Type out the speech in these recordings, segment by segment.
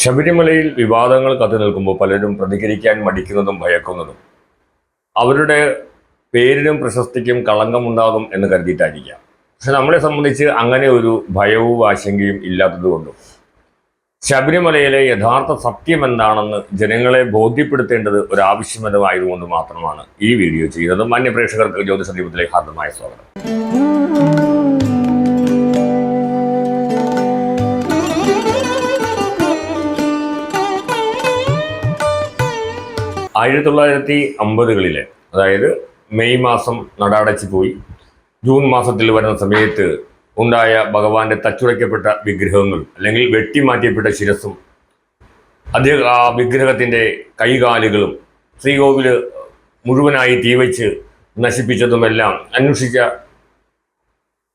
ശബരിമലയിൽ വിവാദങ്ങൾ കത്തി നിൽക്കുമ്പോൾ പലരും പ്രതികരിക്കാൻ മടിക്കുന്നതും ഭയക്കുന്നതും. അവരുടെ പേരിനും പ്രശസ്തിക്കും കളങ്കമുണ്ടാകും എന്ന് കരുതിയിട്ടായിരിക്കാം. പക്ഷെ നമ്മളെ സംബന്ധിച്ച് അങ്ങനെ ഒരു ഭയവും ആശങ്കയും ഇല്ലാത്തതുകൊണ്ടും ശബരിമലയിലെ യഥാർത്ഥ സത്യം എന്താണെന്ന് ജനങ്ങളെ ബോധ്യപ്പെടുത്തേണ്ടത് ഒരു ആവശ്യമതമായതുകൊണ്ട് മാത്രമാണ് ഈ വീഡിയോ ചെയ്യുന്നത്. മാന്യ പ്രേക്ഷകർക്ക് ജ്യോതിഷ ദീപത്തിലേക്ക് ഹാർദമായ സ്വാഗതം. ആയിരത്തി തൊള്ളായിരത്തി അമ്പതുകളിലെ അതായത് മെയ് മാസം നടടച്ചു പോയി. ജൂൺ മാസത്തിൽ വരുന്ന സമയത്ത് ഉണ്ടായ ഭഗവാന്റെ തച്ചുടയ്ക്കപ്പെട്ട വിഗ്രഹങ്ങൾ അല്ലെങ്കിൽ വെട്ടിമാറ്റിയപ്പെട്ട ശിരസും അദ്ദേഹം ആ വിഗ്രഹത്തിന്റെ കൈകാലുകളും ശ്രീകോവിൽ മുഴുവനായി തീവച്ച് നശിപ്പിച്ചതുമെല്ലാം അന്വേഷിച്ച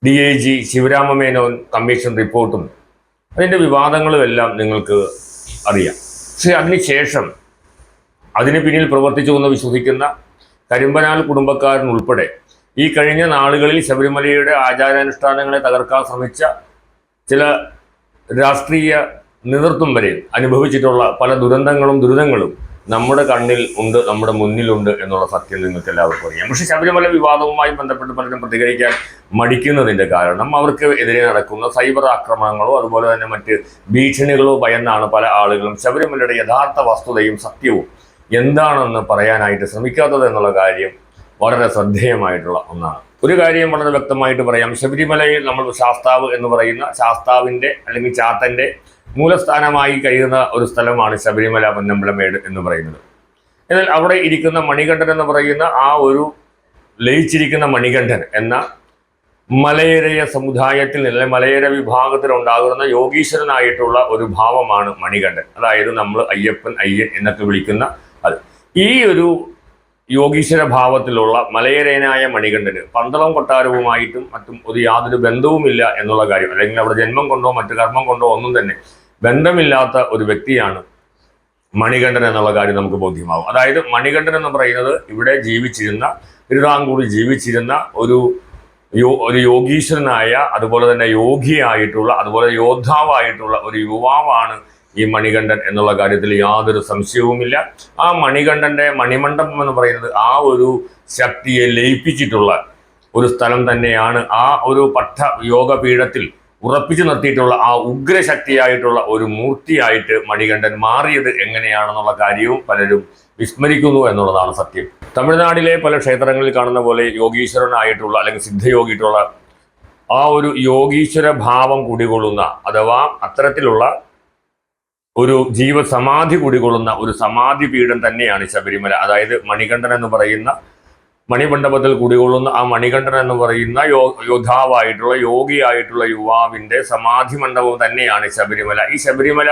D I G Sivarama Menon commission റിപ്പോർട്ടും അതിന്റെ വിവാദങ്ങളുമെല്ലാം നിങ്ങൾക്ക് അറിയാം. പക്ഷേ അതിനുശേഷം അതിന് പിന്നിൽ പ്രവർത്തിച്ചു എന്ന് വിശ്വസിക്കുന്ന കരിമ്പനാൽ കുടുംബക്കാരനുൾപ്പെടെ ഈ കഴിഞ്ഞ നാളുകളിൽ ശബരിമലയുടെ ആചാരാനുഷ്ഠാനങ്ങളെ തകർക്കാൻ ശ്രമിച്ച ചില രാഷ്ട്രീയ നേതൃത്വം വരെ അനുഭവിച്ചിട്ടുള്ള പല ദുരന്തങ്ങളും ദുരിതങ്ങളും നമ്മുടെ കണ്ണിൽ ഉണ്ട് നമ്മുടെ മുന്നിലുണ്ട് എന്നുള്ള സത്യം നിങ്ങൾക്ക് എല്ലാവർക്കും അറിയാം. പക്ഷേ ശബരിമല വിവാദവുമായി ബന്ധപ്പെട്ട് പലരും പ്രതികരിക്കാൻ മടിക്കുന്നതിന്റെ കാരണം അവർക്ക് എതിരെ നടക്കുന്ന സൈബർ ആക്രമണങ്ങളോ അതുപോലെ തന്നെ മറ്റ് ഭീഷണികളോ ഭയന്നാണ് പല ആളുകളും ശബരിമലയുടെ യഥാർത്ഥ വസ്തുതയും സത്യവും എന്താണെന്ന് പറയാനായിട്ട് ശ്രമിക്കാത്തത് എന്നുള്ള കാര്യം വളരെ ശ്രദ്ധേയമായിട്ടുള്ള ഒന്നാണ്. ഒരു കാര്യം വളരെ വ്യക്തമായിട്ട് പറയാം. ശബരിമലയിൽ നമ്മൾ ശാസ്താവ് എന്ന് പറയുന്ന ശാസ്താവിന്റെ അല്ലെങ്കിൽ ചാത്തന്റെ മൂലസ്ഥാനമായി കഴിയുന്ന ഒരു സ്ഥലമാണ് ശബരിമല പൊന്നമ്പലമേട് എന്ന് പറയുന്നത്. എന്നാൽ അവിടെ ഇരിക്കുന്ന മണികണ്ഠൻ എന്ന് പറയുന്ന ആ ഒരു ലയിച്ചിരിക്കുന്ന മണികണ്ഠൻ എന്ന മലയരയ സമുദായത്തിൽ അല്ലെങ്കിൽ മലയര വിഭാഗത്തിൽ ഉണ്ടാകുന്ന യോഗീശ്വരനായിട്ടുള്ള ഒരു ഭാവമാണ് മണികണ്ഠൻ. അതായത് നമ്മൾ അയ്യപ്പൻ അയ്യൻ എന്നൊക്കെ വിളിക്കുന്ന അത്. ഈ ഒരു യോഗീശ്വര ഭാവത്തിലുള്ള മലയരേനായ മണികണ്ഠന് പന്തളം കൊട്ടാരവുമായിട്ടും മറ്റും ഒരു യാതൊരു ബന്ധവുമില്ല എന്നുള്ള കാര്യം അല്ലെങ്കിൽ അവിടെ ജന്മം കൊണ്ടോ മറ്റു കർമ്മം കൊണ്ടോ ഒന്നും തന്നെ ബന്ധമില്ലാത്ത ഒരു വ്യക്തിയാണ് മണികണ്ഠൻ എന്നുള്ള കാര്യം നമുക്ക് ബോധ്യമാവും. അതായത് മണികണ്ഠൻ എന്ന് പറയുന്നത് ഇവിടെ ജീവിച്ചിരുന്ന തിരുവിതാംകൂറിൽ ജീവിച്ചിരുന്ന ഒരു യോ ഒരു യോഗീശ്വരനായ അതുപോലെ തന്നെ യോഗിയായിട്ടുള്ള അതുപോലെ യോദ്ധാവായിട്ടുള്ള ഒരു യുവാവാണ് ഈ മണികണ്ഠൻ എന്നുള്ള കാര്യത്തിൽ യാതൊരു സംശയവുമില്ല. ആ മണികണ്ഠന്റെ മണിമണ്ഡപം എന്ന് പറയുന്നത് ആ ഒരു ശക്തിയെ ലയിപ്പിച്ചിട്ടുള്ള ഒരു സ്ഥലം തന്നെയാണ്. ആ ഒരു പട്ട യോഗപീഠത്തിൽ ഉറപ്പിച്ചു നിർത്തിയിട്ടുള്ള ആ ഉഗ്രശക്തിയായിട്ടുള്ള ഒരു മൂർത്തിയായിട്ട് മണികണ്ഠൻ മാറിയത് എങ്ങനെയാണെന്നുള്ള കാര്യവും പലരും വിസ്മരിക്കുന്നു എന്നുള്ളതാണ് സത്യം. തമിഴ്നാട്ടിലെ പല ക്ഷേത്രങ്ങളിൽ കാണുന്ന പോലെ യോഗീശ്വരനായിട്ടുള്ള അല്ലെങ്കിൽ സിദ്ധയോഗിയിട്ടുള്ള ആ ഒരു യോഗീശ്വര ഭാവം കുടികൊള്ളുന്ന അഥവാ അത്തരത്തിലുള്ള ഒരു ജീവസമാധി കുടികൊള്ളുന്ന ഒരു സമാധി പീഠം തന്നെയാണ് ശബരിമല. അതായത് മണികണ്ഠൻ എന്ന് പറയുന്ന മണിമണ്ഡപത്തിൽ കുടികൊള്ളുന്ന ആ മണികണ്ഠൻ എന്ന് പറയുന്ന യോ യോദ്ധാവായിട്ടുള്ള യോഗിയായിട്ടുള്ള യുവാവിന്റെ സമാധി മണ്ഡപം തന്നെയാണ് ശബരിമല. ഈ ശബരിമല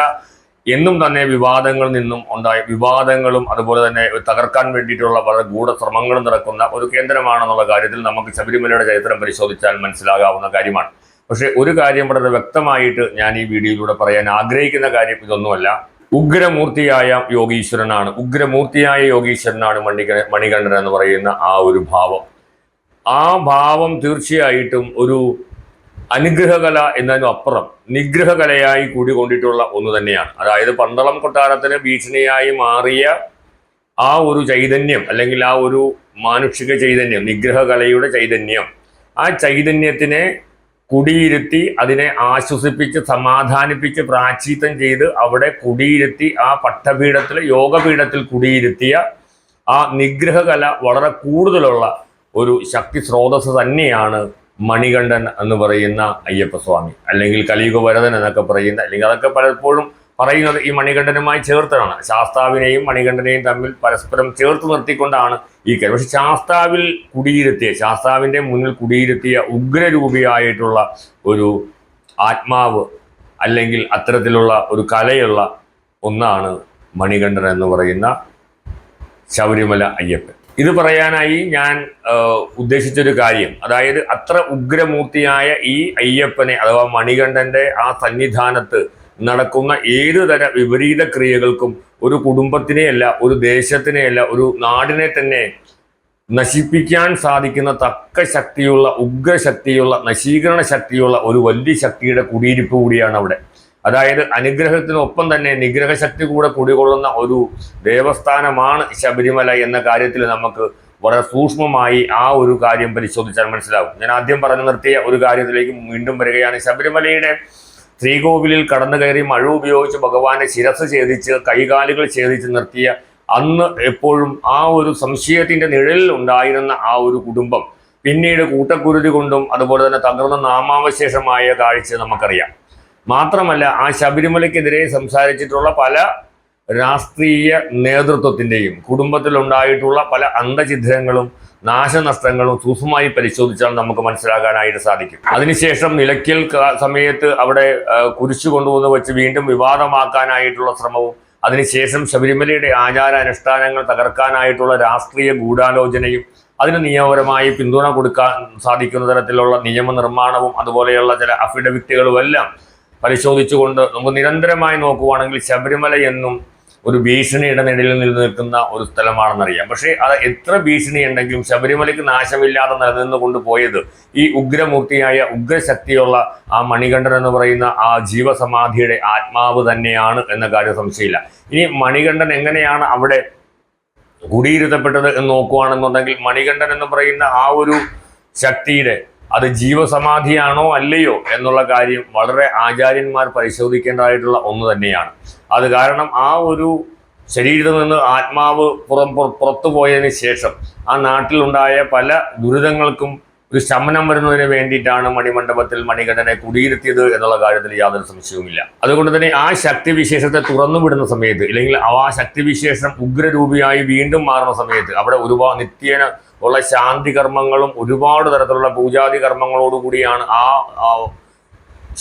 എന്നും തന്നെ വിവാദങ്ങളിൽ നിന്നും ഉണ്ടായ. വിവാദങ്ങളും അതുപോലെ തന്നെ തകർക്കാൻ വേണ്ടിയിട്ടുള്ള വളരെ ഗൂഢശ്രമങ്ങളും നടക്കുന്ന ഒരു കേന്ദ്രമാണെന്നുള്ള കാര്യത്തിൽ നമുക്ക് ശബരിമലയുടെ ചരിത്രം പരിശോധിച്ചാൽ മനസ്സിലാകാവുന്ന കാര്യമാണ്. പക്ഷെ ഒരു കാര്യം വളരെ വ്യക്തമായിട്ട് ഞാൻ ഈ വീഡിയോയിലൂടെ പറയാൻ ആഗ്രഹിക്കുന്ന കാര്യം ഇതൊന്നുമല്ല. ഉഗ്രമൂർത്തിയായ യോഗീശ്വരനാണ്. ഉഗ്രമൂർത്തിയായ യോഗീശ്വരനാണ് മണിക മണികണ്ഠൻ എന്ന് പറയുന്ന ആ ഒരു ഭാവം. ആ ഭാവം തീർച്ചയായിട്ടും ഒരു അനുഗ്രഹകല എന്നതിനും അപ്പുറം നിഗ്രഹകലയായി കൂടിക്കൊണ്ടിട്ടുള്ള ഒന്ന് തന്നെയാണ്. അതായത് പന്തളം കൊട്ടാരത്തിന് ഭീഷണിയായി മാറിയ ആ ഒരു ചൈതന്യം അല്ലെങ്കിൽ ആ ഒരു മാനുഷിക ചൈതന്യം നിഗ്രഹകലയുടെ ചൈതന്യം ആ ചൈതന്യത്തിനെ കുടിയിരുത്തി അതിനെ ആശ്വസിപ്പിച്ച് സമാധാനിപ്പിച്ച് പ്രാചീത്തം ചെയ്ത് അവിടെ കുടിയിരുത്തി ആ പട്ടപീഠത്തിൽ യോഗപീഠത്തിൽ കുടിയിരുത്തിയ ആ നിഗ്രഹകല വളരെ കൂടുതലുള്ള ഒരു ശക്തി സ്രോതസ് തന്നെയാണ് മണികണ്ഠൻ എന്ന് പറയുന്ന അയ്യപ്പസ്വാമി. അല്ലെങ്കിൽ കലിയുഗ വരതൻ എന്നൊക്കെ പറയുന്ന അല്ലെങ്കിൽ അതൊക്കെ പലപ്പോഴും പറയുന്നത് ഈ മണികണ്ഠനുമായി ചേർത്താണ് ശാസ്താവിനെയും മണികണ്ഠനെയും തമ്മിൽ പരസ്പരം ചേർത്ത് നിർത്തിക്കൊണ്ടാണ് ഈ കാര്യം പക്ഷെ ശാസ്താവിൽ കുടിയിരുത്തിയ ശാസ്താവിന്റെ മുന്നിൽ കുടിയിരുത്തിയ ഉഗ്രരൂപിയായിട്ടുള്ള ഒരു ആത്മാവ് അല്ലെങ്കിൽ അത്തരത്തിലുള്ള ഒരു കലയുള്ള ഒന്നാണ് മണികണ്ഠൻ എന്ന് പറയുന്ന ശബരിമല അയ്യപ്പൻ. ഇത് പറയാനായി ഞാൻ ഉദ്ദേശിച്ചൊരു കാര്യം. അതായത് അത്ര ഉഗ്രമൂർത്തിയായ ഈ അയ്യപ്പനെ അഥവാ മണികണ്ഠന്റെ ആ സന്നിധാനത്ത് നടക്കുന്ന ഏതു തര വിപരീത ക്രിയകൾക്കും ഒരു കുടുംബത്തിനെയല്ല ഒരു ദേശത്തിനെയല്ല ഒരു നാടിനെ തന്നെ നശിപ്പിക്കാൻ സാധിക്കുന്ന തക്ക ശക്തിയുള്ള ഉഗ്രശക്തിയുള്ള നശീകരണ ശക്തിയുള്ള ഒരു വലിയ ശക്തിയുടെ കുടിയിരിപ്പ് കൂടിയാണ് അവിടെ. അതായത് അനുഗ്രഹത്തിനൊപ്പം തന്നെ നിഗ്രഹ ശക്തി കൂടെ കുടികൊള്ളുന്ന ഒരു ദേവസ്ഥാനമാണ് ശബരിമല എന്ന കാര്യത്തിൽ നമുക്ക് വളരെ സൂക്ഷ്മമായി ആ ഒരു കാര്യം പരിശോധിച്ചാൽ മനസ്സിലാവും ഞാൻ ആദ്യം പറഞ്ഞു നിർത്തിയ ഒരു കാര്യത്തിലേക്ക് വീണ്ടും വരികയാണ്. ശബരിമലയുടെ ശ്രീകോവിലിൽ കടന്നു കയറി മഴ ഉപയോഗിച്ച് ഭഗവാനെ ശിരസ് ഛേദിച്ച് കൈകാലുകൾ ഛേദിച്ച് നിർത്തിയ അന്ന് എപ്പോഴും ആ ഒരു സംശയത്തിന്റെ നിഴലിൽ ഉണ്ടായിരുന്ന ആ ഒരു കുടുംബം. പിന്നീട് കൂട്ടക്കുരുതി കൊണ്ടും അതുപോലെ തന്നെ തകർന്ന നാമാവശേഷമായ കാഴ്ച നമുക്കറിയാം. മാത്രമല്ല ആ ശബരിമലയ്ക്കെതിരെ സംസാരിച്ചിട്ടുള്ള പല രാഷ്ട്രീയ നേതൃത്വത്തിന്റെയും കുടുംബത്തിലുണ്ടായിട്ടുള്ള പല അന്തചിത്രങ്ങളും നാശനഷ്ടങ്ങളും സൂക്ഷ്മമായി പരിശോധിച്ചാൽ നമുക്ക് മനസ്സിലാക്കാനായിട്ട് സാധിക്കും. അതിനുശേഷം നിലയ്ക്കൽ സമയത്ത് അവിടെ കുരിശു കൊണ്ടുവന്ന് വെച്ച് വീണ്ടും വിവാദമാക്കാനായിട്ടുള്ള ശ്രമവും അതിനുശേഷം ശബരിമലയുടെ ആചാര അനുഷ്ഠാനങ്ങൾ തകർക്കാനായിട്ടുള്ള രാഷ്ട്രീയ ഗൂഢാലോചനയും അതിന് നിയമപരമായി പിന്തുണ കൊടുക്കാൻ സാധിക്കുന്ന തരത്തിലുള്ള നിയമനിർമ്മാണവും അതുപോലെയുള്ള ചില അഫിഡവിറ്റുകളുമെല്ലാം പരിശോധിച്ചുകൊണ്ട് നമുക്ക് നിരന്തരമായി നോക്കുവാണെങ്കിൽ ശബരിമല എന്നും ഒരു ഭീഷണിയുടെ നിഴലിൽ നിലനിൽക്കുന്ന ഒരു സ്ഥലമാണെന്നറിയാം. പക്ഷേ അത് എത്ര ഭീഷണി ഉണ്ടെങ്കിലും ശബരിമലയ്ക്ക് നാശമില്ലാതെ നിലനിന്ന് പോയത് ഈ ഉഗ്രമൂർത്തിയായ ഉഗ്രശക്തിയുള്ള ആ മണികണ്ഠൻ എന്ന് പറയുന്ന ആ ജീവസമാധിയുടെ ആത്മാവ് തന്നെയാണ് എന്ന കാര്യം സംശയമില്ല. ഇനി മണികണ്ഠൻ എങ്ങനെയാണ് അവിടെ കുടിയിരുത്തപ്പെട്ടത് എന്ന് നോക്കുകയാണെന്നുണ്ടെങ്കിൽ മണികണ്ഠൻ എന്ന് പറയുന്ന ആ ഒരു ശക്തിയുടെ അത് ജീവസമാധിയാണോ അല്ലയോ എന്നുള്ള കാര്യം വളരെ ആചാര്യന്മാർ പരിശോധിക്കേണ്ടതായിട്ടുള്ള ഒന്ന് തന്നെയാണ്. അത് കാരണം ആ ഒരു ശരീരത്തിൽ നിന്ന് ആത്മാവ് പുറം പുറത്തു പോയതിന് ശേഷം ആ നാട്ടിലുണ്ടായ പല ദുരിതങ്ങൾക്കും ഒരു ശമനം വരുന്നതിന് വേണ്ടിയിട്ടാണ് മണിമണ്ഡപത്തിൽ മണികണ്ഠനെ കുടിയിരുത്തിയത് എന്നുള്ള കാര്യത്തിൽ യാതൊരു സംശയവുമില്ല. അതുകൊണ്ട് തന്നെ ആ ശക്തിവിശേഷത്തെ തുറന്നുവിടുന്ന സമയത്ത് അല്ലെങ്കിൽ ആ ശക്തിവിശേഷം ഉഗ്രരൂപിയായി വീണ്ടും മാറുന്ന സമയത്ത് അവിടെ ഒരുപാട് നിത്യേന ഉള്ള ശാന്തി കർമ്മങ്ങളും ഒരുപാട് തരത്തിലുള്ള പൂജാതി കർമ്മങ്ങളോടുകൂടിയാണ് ആ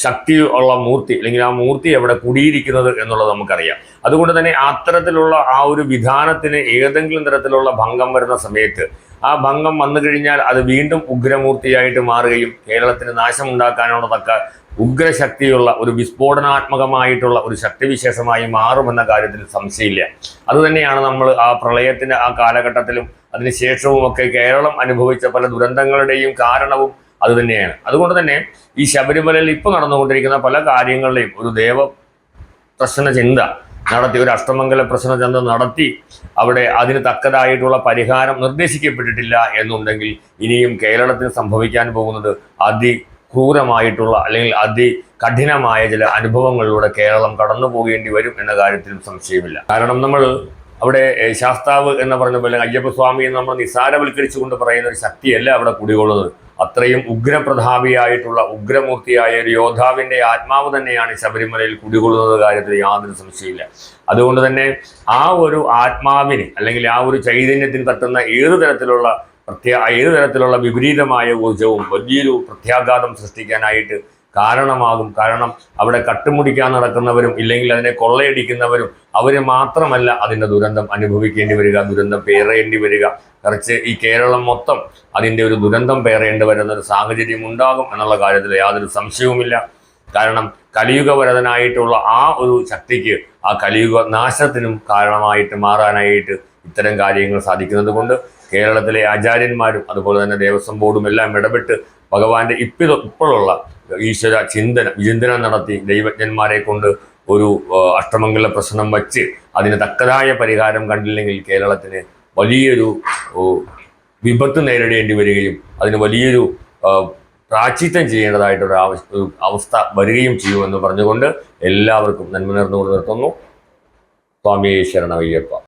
ശക്തി ഉള്ള മൂർത്തി അല്ലെങ്കിൽ ആ മൂർത്തി എവിടെ കുടിയിരിക്കുന്നത് എന്നുള്ളത് നമുക്കറിയാം. അതുകൊണ്ട് തന്നെ അത്തരത്തിലുള്ള ആ ഒരു വിധാനത്തിന് ഏതെങ്കിലും തരത്തിലുള്ള ഭംഗം വരുന്ന സമയത്ത് ആ ഭംഗം വന്നു കഴിഞ്ഞാൽ അത് വീണ്ടും ഉഗ്രമൂർത്തിയായിട്ട് മാറുകയും കേരളത്തിന് നാശമുണ്ടാക്കാനുള്ള തക്ക ഉഗ്രശക്തിയുള്ള ഒരു വിസ്ഫോടനാത്മകമായിട്ടുള്ള ഒരു ശക്തിവിശേഷമായി മാറുമെന്ന കാര്യത്തിൽ സംശയമില്ല. അതുതന്നെയാണ് നമ്മൾ ആ പ്രളയത്തിന്റെ ആ കാലഘട്ടത്തിലും അതിനുശേഷവും ഒക്കെ കേരളം അനുഭവിച്ച പല ദുരന്തങ്ങളുടെയും കാരണവും അതുതന്നെയാണ്. അതുകൊണ്ട് തന്നെ ഈ ശബരിമലയിൽ ഇപ്പോൾ നടന്നുകൊണ്ടിരിക്കുന്ന പല കാര്യങ്ങളുടെയും ഒരു ദേവ പ്രശ്ന ചിന്ത നടത്തി ഒരു അഷ്ടമംഗല പ്രശ്ന ചന്ത നടത്തി അവിടെ അതിന് തക്കതായിട്ടുള്ള പരിഹാരം നിർദ്ദേശിക്കപ്പെട്ടിട്ടില്ല എന്നുണ്ടെങ്കിൽ ഇനിയും കേരളത്തിന് സംഭവിക്കാൻ പോകുന്നത് അതി ക്രൂരമായിട്ടുള്ള അല്ലെങ്കിൽ അതി കഠിനമായ ചില അനുഭവങ്ങളിലൂടെ കേരളം കടന്നു പോകേണ്ടി വരും എന്ന കാര്യത്തിലും സംശയമില്ല. കാരണം നമ്മൾ അവിടെ ശാസ്താവ് എന്ന് പറഞ്ഞ പോലെ അയ്യപ്പസ്വാമി എന്ന് നമ്മൾ നിസാരവൽക്കരിച്ചുകൊണ്ട് പറയുന്ന ഒരു ശക്തിയല്ല അവിടെ കുടികൊള്ളുന്നത് അത്രയും ഉഗ്രപ്രതാപിയായിട്ടുള്ള ഉഗ്രമൂർത്തിയായ ഒരു യോദ്ധാവിന്റെ ആത്മാവ് തന്നെയാണ് ശബരിമലയിൽ കുടികൊള്ളുന്നത് കാര്യത്തിൽ യാതൊരു സംശയമില്ല അതുകൊണ്ട് തന്നെ ആ ഒരു ആത്മാവിന് അല്ലെങ്കിൽ ആ ഒരു ചൈതന്യത്തിന് തട്ടുന്ന ഏത് തരത്തിലുള്ള പ്രത്യാ ഏത് തരത്തിലുള്ള വിപരീതമായ ഊർജവും വലിയൊരു പ്രത്യാഘാതം സൃഷ്ടിക്കാനായിട്ട് കാരണമാകും. കാരണം അവിടെ കട്ടുമുടിക്കാൻ നടക്കുന്നവരും ഇല്ലെങ്കിൽ അതിനെ കൊള്ളയടിക്കുന്നവരും അവർ മാത്രമല്ല അതിന്റെ ദുരന്തം അനുഭവിക്കേണ്ടി വരിക ദുരന്തം പേറേണ്ടി വരിക. കുറച്ച് ഈ കേരളം മൊത്തം അതിന്റെ ഒരു ദുരന്തം പേറേണ്ടി വരുന്ന ഒരു സാഹചര്യം ഉണ്ടാകും എന്നുള്ള കാര്യത്തിൽ യാതൊരു സംശയവുമില്ല. കാരണം കലിയുഗവരതനായിട്ടുള്ള ആ ഒരു ശക്തിക്ക് ആ കലിയുഗ നാശത്തിനും കാരണമായിട്ട് മാറാനായിട്ട് ഇത്തരം കാര്യങ്ങൾ സാധിക്കുന്നത് കൊണ്ട് കേരളത്തിലെ ആചാര്യന്മാരും അതുപോലെ തന്നെ ദേവസ്വം ബോർഡും എല്ലാം ഇടപെട്ട് ഭഗവാന്റെ ഇപ്പിത ഇപ്പോഴുള്ള ഈശ്വര ചിന്തന വിചിന്തനം നടത്തി ദൈവജ്ഞന്മാരെ കൊണ്ട് ഒരു അഷ്ടമംഗല പ്രശ്നം വച്ച് അതിന് തക്കതായ പരിഹാരം കണ്ടില്ലെങ്കിൽ കേരളത്തിന് വലിയൊരു വിപത്ത് നേരിടേണ്ടി വരികയും അതിന് വലിയൊരു പ്രാചിത്യം ചെയ്യേണ്ടതായിട്ടൊരു അവസ്ഥ വരികയും ചെയ്യുമെന്ന് പറഞ്ഞുകൊണ്ട് എല്ലാവർക്കും നന്മ നേർന്നുകൊണ്ട് നിർത്തുന്നു. സ്വാമിയെ ശരണമയ്യപ്പ